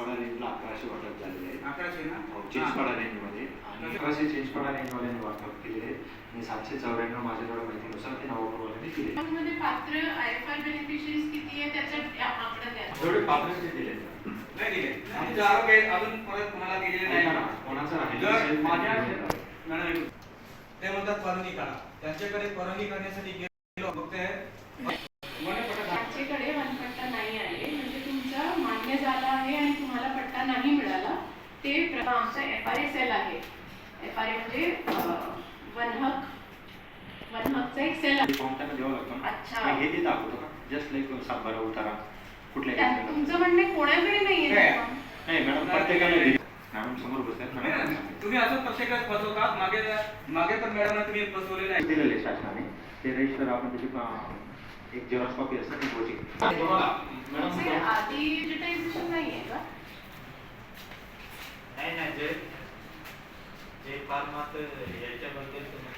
चिंचपाडा रेंजला अकराशे वाटप झालेले आहे अकराशे ना? हो, चिंचपाडा रेंजमध्ये. आणि अकराशे चिंचपाडा रेंजवाल्यांनी वाटप केलेले आहे आणि सातशे चौऱ्याण्णव माझ्याजवळ माहितीनुसार ते नवापूरवाल्यांनी दिले मध्ये पात्र आय एफ आर बेनिफिशरीज किती आहे त्याचा आकडा द्या. जेवढे पात्र ते दिले. नाही दिले. आमचे आरोप आहेत अजून परत कोणाला दिलेले नाही? कोणाचं राहिलं? जर माझ्या मॅडम. ते म्हणतात परवानगी काढा. त्यांच्याकडे परवानगी करण्यासाठी गेलो. मग ते म्हणे पटकन त्यांच्याकडे वनपट्टा नाही आहे. म्हणजे तुमचा मान्य झाला आहे आणि तुम्हाला पट्टा नाही मिळाला ते प्र- आमचा एफ आर एस एल आहे. एफ आर ए म्हणजे वनहक वनहकचा एक सेल आहे. फॉर्म त्यांना द्यावा लागतो ना? अच्छा. मग हे ते दाखवतो का जस्ट लाईक सातबारा उतारा कुठल्या त्यात केसला? तुमचं म्हणणे कोणाकडे नाही? आहे नाही मॅडम प्रत्येकाला दिले. मॅडम समोर बसतात मॅडम तुम्ही असं प्रत्येकात फसवतात मागे मागे पण मॅडम तुम्ही फसवलेलं आहे दिलेले आहे शासनाने. ते रजिस्टर आपण त्याची अं, एक जेरॉक्स कॉपी असते ती पोची तुमचे आधी डिजिटायझेशन नाही आहे का नाही फार मात्र याच्याबद्दल तुम्ही